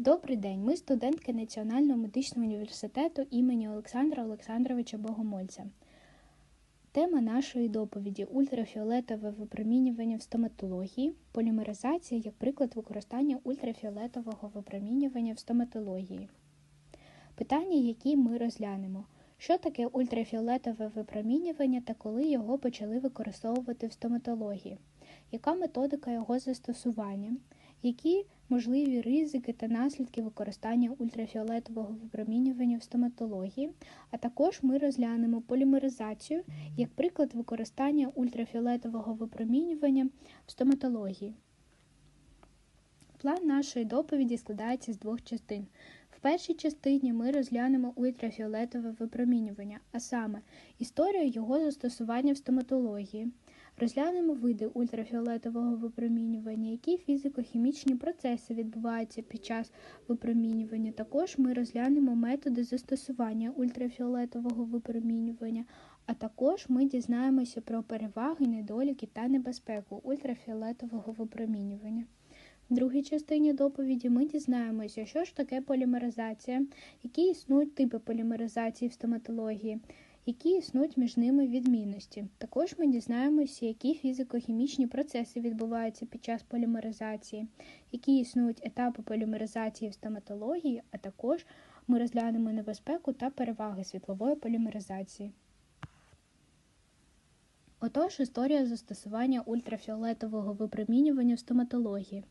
Добрий день, ми студентки Національного медичного університету імені Олександра Олександровича Богомольця. Тема нашої доповіді ультрафіолетове випромінювання в стоматології, полімеризація як приклад використання ультрафіолетового випромінювання в стоматології. Питання, які ми розглянемо. Що таке ультрафіолетове випромінювання та коли його почали використовувати в стоматології? Яка методика його застосування? Які можливі ризики та наслідки використання ультрафіолетового випромінювання в стоматології, а також ми розглянемо полімеризацію як приклад використання ультрафіолетового випромінювання в стоматології. План нашої доповіді складається з двох частин. В першій частині ми розглянемо ультрафіолетове випромінювання, а саме історію його застосування в стоматології. Розглянемо види ультрафіолетового випромінювання, які фізико-хімічні процеси відбуваються під час випромінювання. Також ми розглянемо методи застосування ультрафіолетового випромінювання, а також ми дізнаємося про переваги, недоліки та небезпеку ультрафіолетового випромінювання. В другій частині доповіді ми дізнаємося, що ж таке полімеризація, які існують типи полімеризації в стоматології які існують між ними відмінності. Також ми дізнаємося, які фізико-хімічні процеси відбуваються під час полімеризації, які існують етапи полімеризації в стоматології, а також ми розглянемо небезпеку та переваги світлової полімеризації. Отож, історія застосування ультрафіолетового випромінювання в стоматології.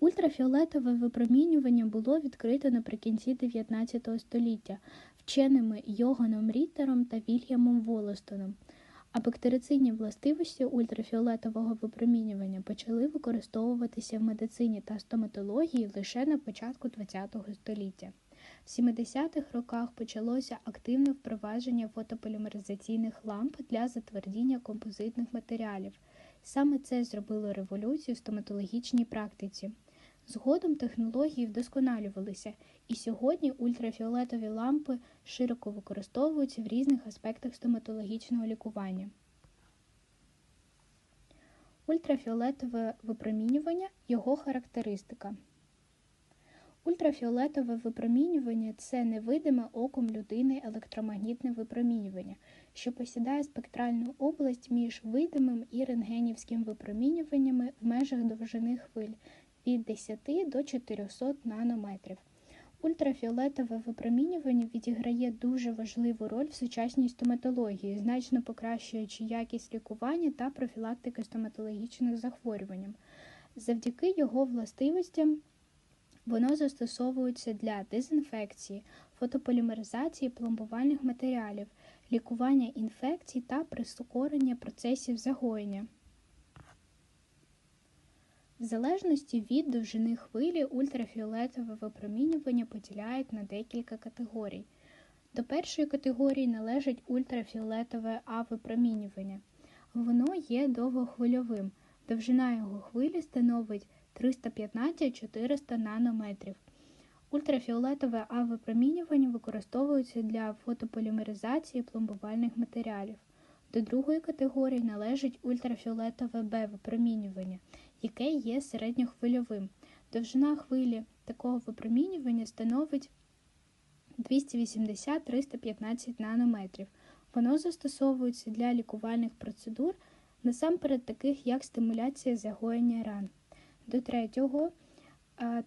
Ультрафіолетове випромінювання було відкрито наприкінці 19 століття вченими Йоганом Ріттером та Вільямом Волостоном, а бактерицидні властивості ультрафіолетового випромінювання почали використовуватися в медицині та стоматології лише на початку ХХ століття. В 70-х роках почалося активне впровадження фотополімеризаційних ламп для затвердіння композитних матеріалів. Саме це зробило революцію в стоматологічній практиці. Згодом технології вдосконалювалися, і сьогодні ультрафіолетові лампи широко використовуються в різних аспектах стоматологічного лікування. Ультрафіолетове випромінювання його характеристика. Ультрафіолетове випромінювання це невидиме оком людини електромагнітне випромінювання, що посідає спектральну область між видимим і рентгенівським випромінюваннями в межах довжини хвиль від 10 до 400 нанометрів. Ультрафіолетове випромінювання відіграє дуже важливу роль в сучасній стоматології, значно покращуючи якість лікування та профілактики стоматологічних захворювань. Завдяки його властивостям воно застосовується для дезінфекції, фотополімеризації пломбувальних матеріалів, лікування інфекцій та прискорення процесів загоєння. В залежності від довжини хвилі ультрафіолетове випромінювання поділяють на декілька категорій. До першої категорії належить ультрафіолетове А-випромінювання. Воно є довгохвильовим. Довжина його хвилі становить 315-400 нанометрів. Ультрафіолетове А-випромінювання використовується для фотополімеризації пломбувальних матеріалів. До другої категорії належить ультрафіолетове Б-випромінювання, яке є середньохвильовим. Довжина хвилі такого випромінювання становить 280-315 нанометрів. Воно застосовується для лікувальних процедур, насамперед таких як стимуляція загоєння ран. До третього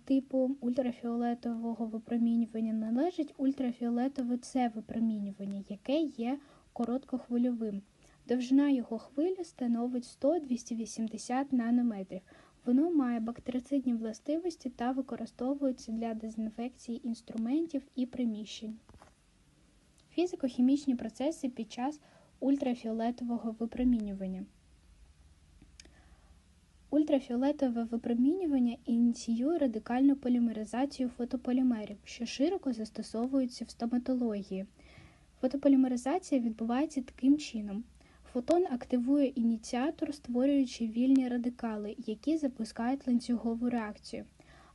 типу ультрафіолетового випромінювання належить ультрафіолетове С випромінювання, яке є короткохвильовим. Довжина його хвилі становить 100-280 нанометрів. Воно має бактерицидні властивості та використовується для дезінфекції інструментів і приміщень. Фізико-хімічні процеси під час ультрафіолетового випромінювання. Ультрафіолетове випромінювання ініціює радикальну полімеризацію фотополімерів, що широко застосовуються в стоматології. Фотополімеризація відбувається таким чином. Фотон активує ініціатор, створюючи вільні радикали, які запускають ланцюгову реакцію.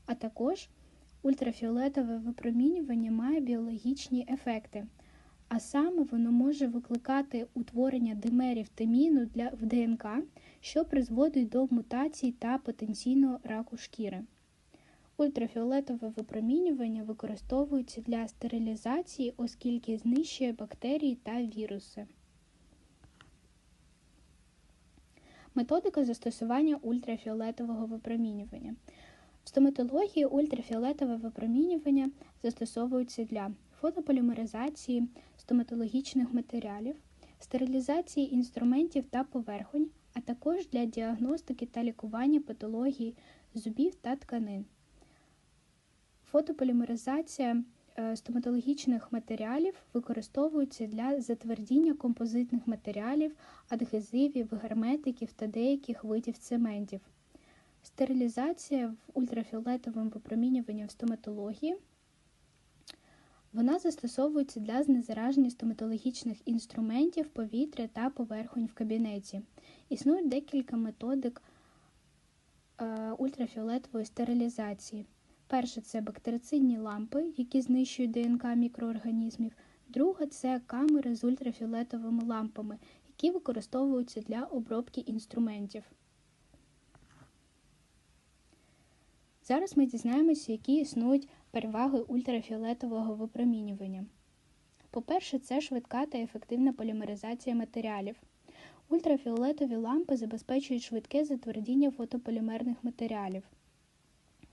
А також ультрафіолетове випромінювання має біологічні ефекти, а саме воно може викликати утворення димерів тиміну для в ДНК, що призводить до мутацій та потенційного раку шкіри. Ультрафіолетове випромінювання використовується для стерилізації, оскільки знищує бактерії та віруси. Методика застосування ультрафіолетового випромінювання. В стоматології ультрафіолетове випромінювання застосовується для фотополімеризації стоматологічних матеріалів, стерилізації інструментів та поверхонь, а також для діагностики та лікування патології зубів та тканин. Фотополімеризація стоматологічних матеріалів використовується для затвердіння композитних матеріалів, адгезивів, герметиків та деяких видів цементів. Стерилізація в ультрафіолетовому випромінюванні в стоматології. Вона застосовується для знезараження стоматологічних інструментів, повітря та поверхонь в кабінеті. Існують декілька методик е, ультрафіолетової стерилізації. Перше це бактерицидні лампи, які знищують ДНК мікроорганізмів. Друга це камери з ультрафіолетовими лампами, які використовуються для обробки інструментів. Зараз ми дізнаємося, які існують переваги ультрафіолетового випромінювання. По-перше, це швидка та ефективна полімеризація матеріалів. Ультрафіолетові лампи забезпечують швидке затвердіння фотополімерних матеріалів,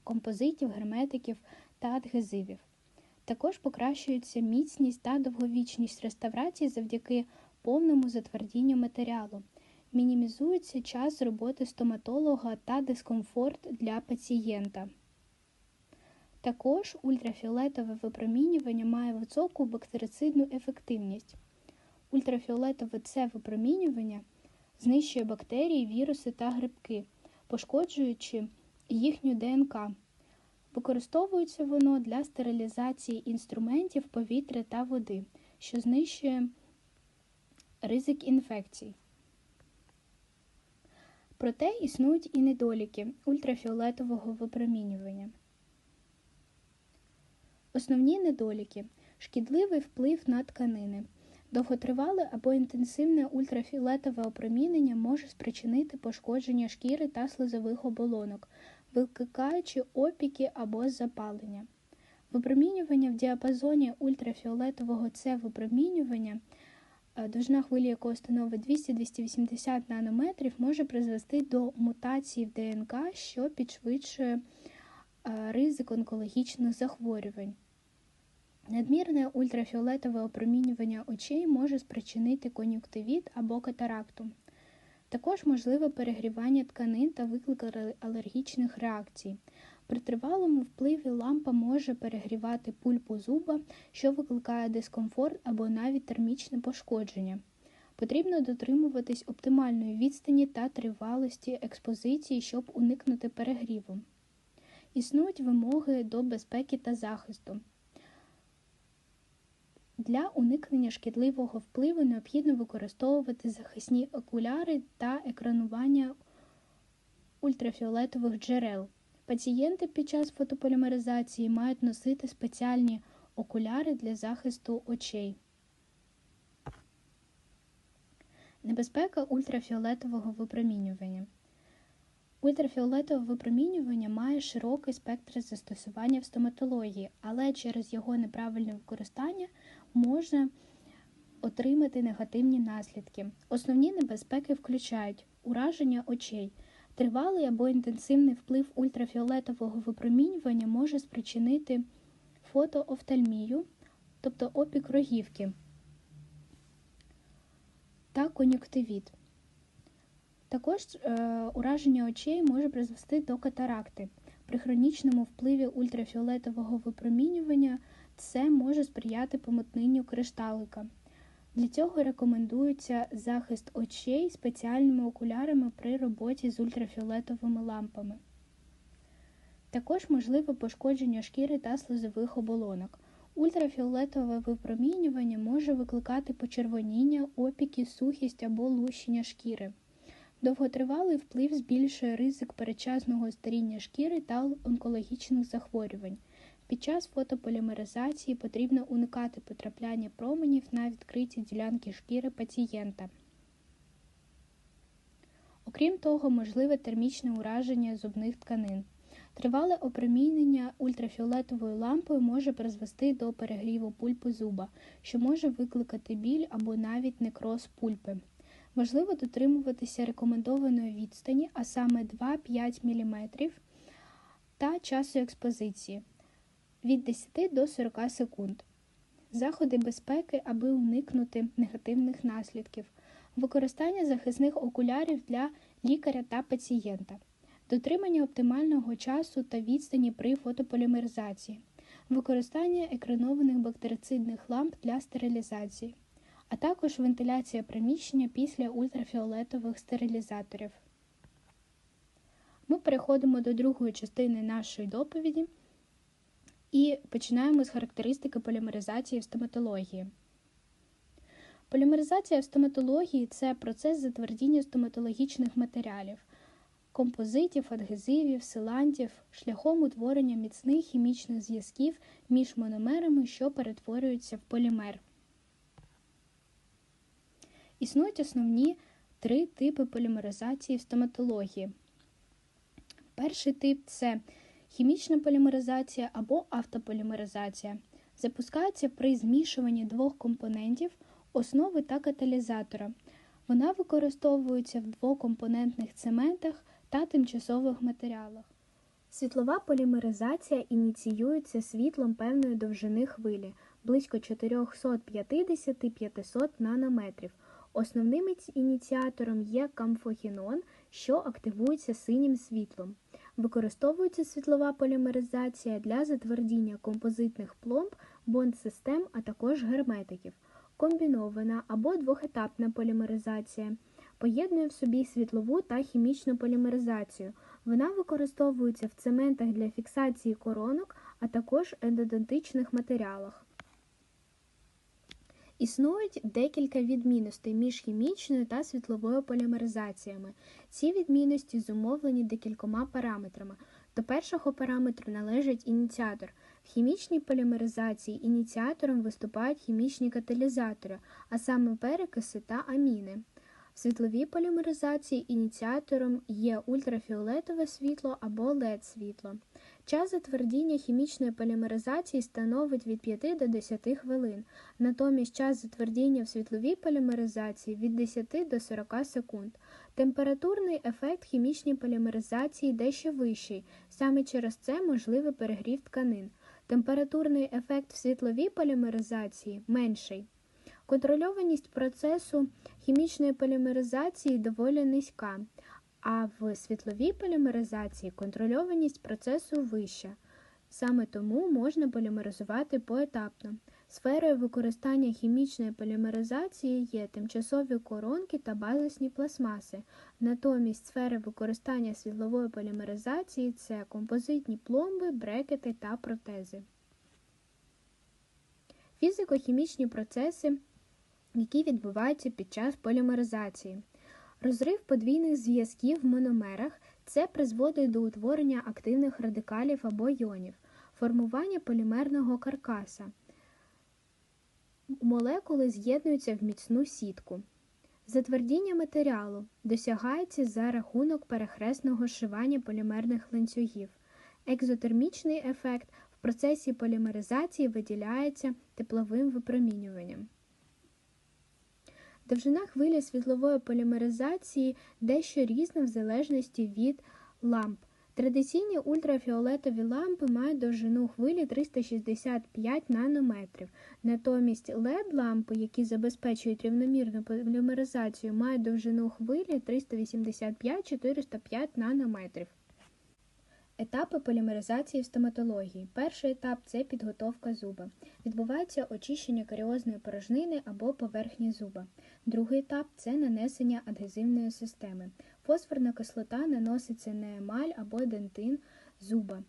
композитів, герметиків та адгезивів. Також покращується міцність та довговічність реставрації завдяки повному затвердінню матеріалу. Мінімізується час роботи стоматолога та дискомфорт для пацієнта. Також ультрафіолетове випромінювання має високу бактерицидну ефективність. Ультрафіолетове це випромінювання знищує бактерії, віруси та грибки, пошкоджуючи їхню ДНК. Використовується воно для стерилізації інструментів повітря та води, що знищує ризик інфекцій. Проте існують і недоліки ультрафіолетового випромінювання. Основні недоліки шкідливий вплив на тканини. Довготривале або інтенсивне ультрафіолетове опромінення може спричинити пошкодження шкіри та слизових оболонок, викликаючи опіки або запалення. Випромінювання в діапазоні ультрафіолетового С випромінювання, е, довжина хвилі якого становить 200-280 нанометрів, може призвести до мутації в ДНК, що підшвидшує е, ризик онкологічних захворювань. Надмірне ультрафіолетове опромінювання очей може спричинити кон'юктивіт або катаракту. Також можливе перегрівання тканин та виклик алергічних реакцій. При тривалому впливі лампа може перегрівати пульпу зуба, що викликає дискомфорт або навіть термічне пошкодження. Потрібно дотримуватись оптимальної відстані та тривалості експозиції, щоб уникнути перегріву. Існують вимоги до безпеки та захисту. Для уникнення шкідливого впливу необхідно використовувати захисні окуляри та екранування ультрафіолетових джерел. Пацієнти під час фотополімеризації мають носити спеціальні окуляри для захисту очей. Небезпека ультрафіолетового випромінювання. Ультрафіолетове випромінювання має широкий спектр застосування в стоматології, але через його неправильне використання може отримати негативні наслідки. Основні небезпеки включають ураження очей. Тривалий або інтенсивний вплив ультрафіолетового випромінювання може спричинити фотоофтальмію, тобто опік рогівки та кон'юктивіт. Також е, ураження очей може призвести до катаракти. При хронічному впливі ультрафіолетового випромінювання це може сприяти помутненню кришталика. Для цього рекомендується захист очей спеціальними окулярами при роботі з ультрафіолетовими лампами. Також можливе пошкодження шкіри та слизових оболонок. Ультрафіолетове випромінювання може викликати почервоніння, опіки, сухість або лущення шкіри. Довготривалий вплив збільшує ризик передчасного старіння шкіри та онкологічних захворювань. Під час фотополімеризації потрібно уникати потрапляння променів на відкриті ділянки шкіри пацієнта. Окрім того, можливе термічне ураження зубних тканин. Тривале опромінення ультрафіолетовою лампою може призвести до перегріву пульпи зуба, що може викликати біль або навіть некроз пульпи. Важливо дотримуватися рекомендованої відстані, а саме 2-5 мм та часу експозиції від 10 до 40 секунд. Заходи безпеки, аби уникнути негативних наслідків, використання захисних окулярів для лікаря та пацієнта, дотримання оптимального часу та відстані при фотополімеризації, використання екранованих бактерицидних ламп для стерилізації, а також вентиляція приміщення після ультрафіолетових стерилізаторів. Ми переходимо до другої частини нашої доповіді і починаємо з характеристики полімеризації в стоматології. Полімеризація в стоматології це процес затвердіння стоматологічних матеріалів, композитів, адгезивів, силантів, шляхом утворення міцних хімічних зв'язків між мономерами, що перетворюються в полімер. Існують основні три типи полімеризації в стоматології. Перший тип це хімічна полімеризація або автополімеризація. Запускається при змішуванні двох компонентів основи та каталізатора. Вона використовується в двокомпонентних цементах та тимчасових матеріалах. Світлова полімеризація ініціюється світлом певної довжини хвилі близько 450-500 нанометрів. Основним ініціатором є камфохінон, що активується синім світлом. Використовується світлова полімеризація для затвердіння композитних пломб, бонд-систем, а також герметиків, комбінована або двохетапна полімеризація. Поєднує в собі світлову та хімічну полімеризацію. Вона використовується в цементах для фіксації коронок, а також ендодонтичних матеріалах. Існують декілька відмінностей між хімічною та світловою полімеризаціями. Ці відмінності зумовлені декількома параметрами. До першого параметру належить ініціатор. В хімічній полімеризації ініціатором виступають хімічні каталізатори, а саме перекиси та аміни. В світловій полімеризації ініціатором є ультрафіолетове світло або led світло. Час затвердіння хімічної полімеризації становить від 5 до 10 хвилин, натомість час затвердіння в світловій полімеризації від 10 до 40 секунд. Температурний ефект хімічній полімеризації дещо вищий, саме через це можливий перегрів тканин. Температурний ефект в світловій полімеризації менший. Контрольованість процесу хімічної полімеризації доволі низька, а в світловій полімеризації контрольованість процесу вища. Саме тому можна полімеризувати поетапно. Сферою використання хімічної полімеризації є тимчасові коронки та базисні пластмаси. Натомість сфери використання світлової полімеризації це композитні пломби, брекети та протези. Фізико-хімічні процеси, які відбуваються під час полімеризації. Розрив подвійних зв'язків в мономерах це призводить до утворення активних радикалів або йонів, формування полімерного каркаса. Молекули з'єднуються в міцну сітку. Затвердіння матеріалу досягається за рахунок перехресного зшивання полімерних ланцюгів. Екзотермічний ефект в процесі полімеризації виділяється тепловим випромінюванням. Довжина хвилі світлової полімеризації дещо різна в залежності від ламп. Традиційні ультрафіолетові лампи мають довжину хвилі 365 нанометрів. Натомість led лампи які забезпечують рівномірну полімеризацію, мають довжину хвилі 385-405 нанометрів. Етапи полімеризації в стоматології. Перший етап це підготовка зуба. Відбувається очищення каріозної порожнини або поверхні зуба. Другий етап це нанесення адгезивної системи. Фосфорна кислота наноситься на емаль або дентин зуба.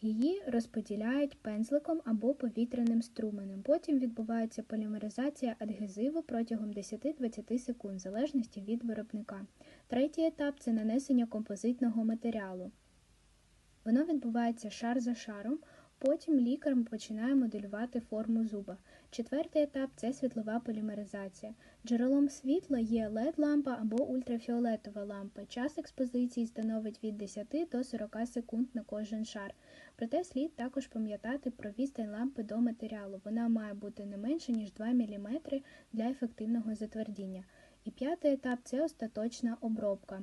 Її розподіляють пензликом або повітряним струменем. Потім відбувається полімеризація адгезиву протягом 10-20 секунд, в залежності від виробника. Третій етап це нанесення композитного матеріалу. Воно відбувається шар за шаром Потім лікар починає моделювати форму зуба. Четвертий етап це світлова полімеризація. Джерелом світла є LED-лампа або ультрафіолетова лампа. Час експозиції становить від 10 до 40 секунд на кожен шар. Проте слід також пам'ятати про відстань лампи до матеріалу. Вона має бути не менше, ніж 2 мм для ефективного затвердіння. І п'ятий етап це остаточна обробка.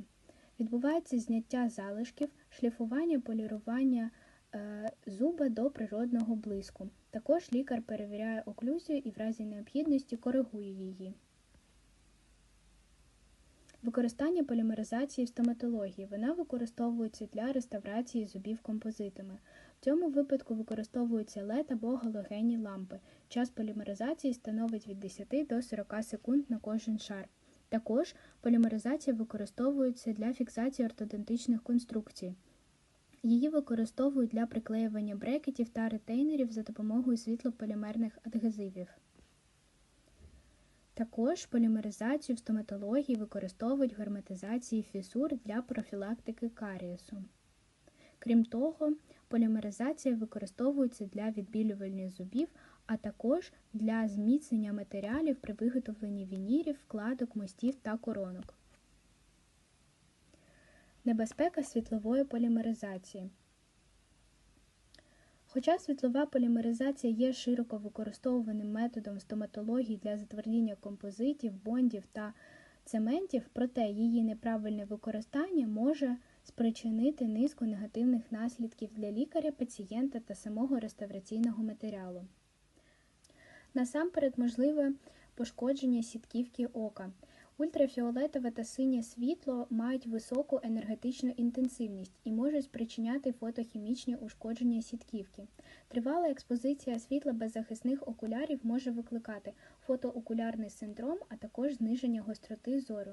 Відбувається зняття залишків, шліфування, полірування е, зуба до природного блиску. Також лікар перевіряє оклюзію і в разі необхідності коригує її. Використання полімеризації в стоматології. Вона використовується для реставрації зубів композитами. В цьому випадку використовуються LED або галогенні лампи. Час полімеризації становить від 10 до 40 секунд на кожен шар. Також полімеризація використовується для фіксації ортодонтичних конструкцій. Її використовують для приклеювання брекетів та ретейнерів за допомогою світлополімерних адгезивів. Також полімеризацію в стоматології використовують в герметизації фісур для профілактики карієсу. Крім того, полімеризація використовується для відбілювання зубів, а також для зміцнення матеріалів при виготовленні вінірів, вкладок, мостів та коронок. Небезпека світлової полімеризації. Хоча світлова полімеризація є широко використовуваним методом стоматології для затвердіння композитів, бондів та цементів, проте її неправильне використання може спричинити низку негативних наслідків для лікаря, пацієнта та самого реставраційного матеріалу. Насамперед можливе пошкодження сітківки ока. Ультрафіолетове та синє світло мають високу енергетичну інтенсивність і можуть спричиняти фотохімічні ушкодження сітківки. Тривала експозиція світла без захисних окулярів може викликати фотоокулярний синдром, а також зниження гостроти зору.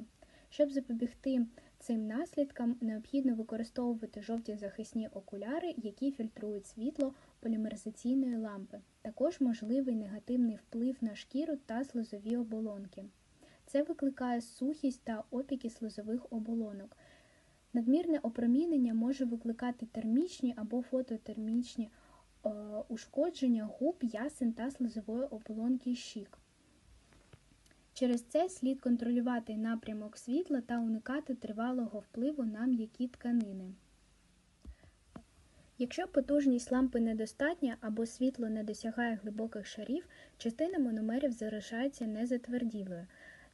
Щоб запобігти цим наслідкам, необхідно використовувати жовті захисні окуляри, які фільтрують світло полімеризаційної лампи. Також можливий негативний вплив на шкіру та слизові оболонки. Це викликає сухість та опіки слизових оболонок. Надмірне опромінення може викликати термічні або фототермічні е, ушкодження губ, ясен та слизової оболонки щік. Через це слід контролювати напрямок світла та уникати тривалого впливу на м'які тканини. Якщо потужність лампи недостатня або світло не досягає глибоких шарів, частина мономерів залишається незатверділою.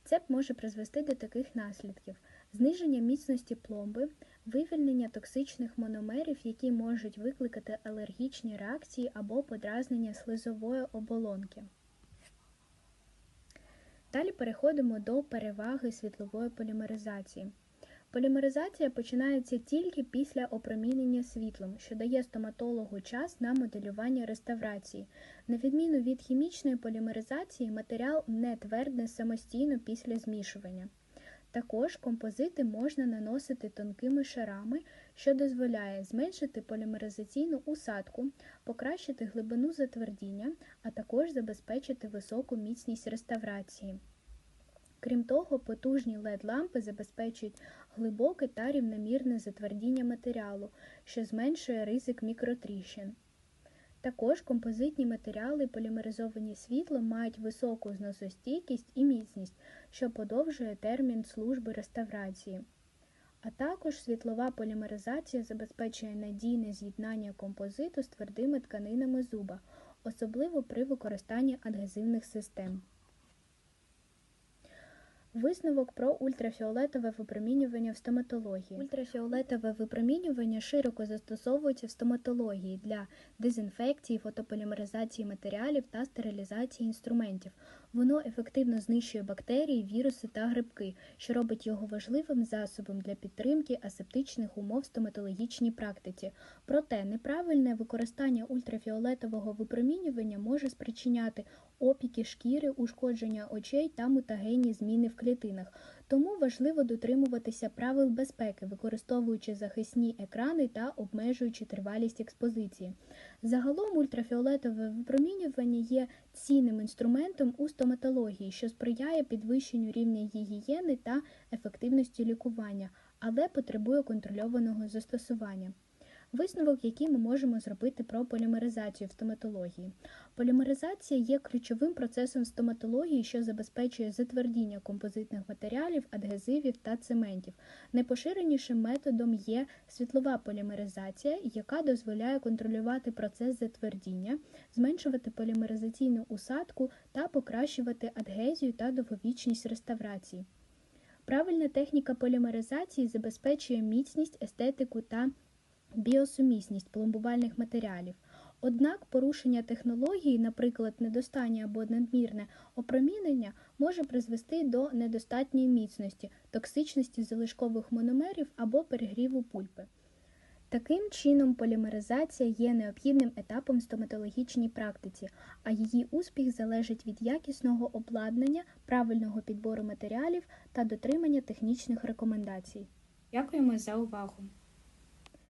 Це може призвести до таких наслідків: зниження міцності пломби, вивільнення токсичних мономерів, які можуть викликати алергічні реакції або подразнення слизової оболонки. Далі переходимо до переваги світлової полімеризації. Полімеризація починається тільки після опромінення світлом, що дає стоматологу час на моделювання реставрації. На відміну від хімічної полімеризації, матеріал не твердне самостійно після змішування. Також композити можна наносити тонкими шарами, що дозволяє зменшити полімеризаційну усадку, покращити глибину затвердіння, а також забезпечити високу міцність реставрації. Крім того, потужні LED-лампи забезпечують глибоке та рівномірне затвердіння матеріалу, що зменшує ризик мікротріщин. Також композитні матеріали, полімеризовані світлом, мають високу зносостійкість і міцність, що подовжує термін служби реставрації. А також світлова полімеризація забезпечує надійне з'єднання композиту з твердими тканинами зуба, особливо при використанні адгезивних систем. Висновок про ультрафіолетове випромінювання в стоматології. Ультрафіолетове випромінювання широко застосовується в стоматології для дезінфекції, фотополімеризації матеріалів та стерилізації інструментів. Воно ефективно знищує бактерії, віруси та грибки, що робить його важливим засобом для підтримки асептичних умов стоматологічній практиці. Проте неправильне використання ультрафіолетового випромінювання може спричиняти опіки шкіри, ушкодження очей та мутагенні зміни в клітинах. Тому важливо дотримуватися правил безпеки, використовуючи захисні екрани та обмежуючи тривалість експозиції. Загалом ультрафіолетове випромінювання є цінним інструментом у стоматології, що сприяє підвищенню рівня гігієни та ефективності лікування, але потребує контрольованого застосування. Висновок, який ми можемо зробити про полімеризацію в стоматології. Полімеризація є ключовим процесом стоматології, що забезпечує затвердіння композитних матеріалів, адгезивів та цементів. Найпоширенішим методом є світлова полімеризація, яка дозволяє контролювати процес затвердіння, зменшувати полімеризаційну усадку та покращувати адгезію та довговічність реставрації. Правильна техніка полімеризації забезпечує міцність, естетику та біосумісність пломбувальних матеріалів. Однак порушення технології, наприклад, недостатнє або надмірне опромінення, може призвести до недостатньої міцності, токсичності залишкових мономерів або перегріву пульпи. Таким чином, полімеризація є необхідним етапом в стоматологічній практиці, а її успіх залежить від якісного обладнання, правильного підбору матеріалів та дотримання технічних рекомендацій. Дякуємо за увагу!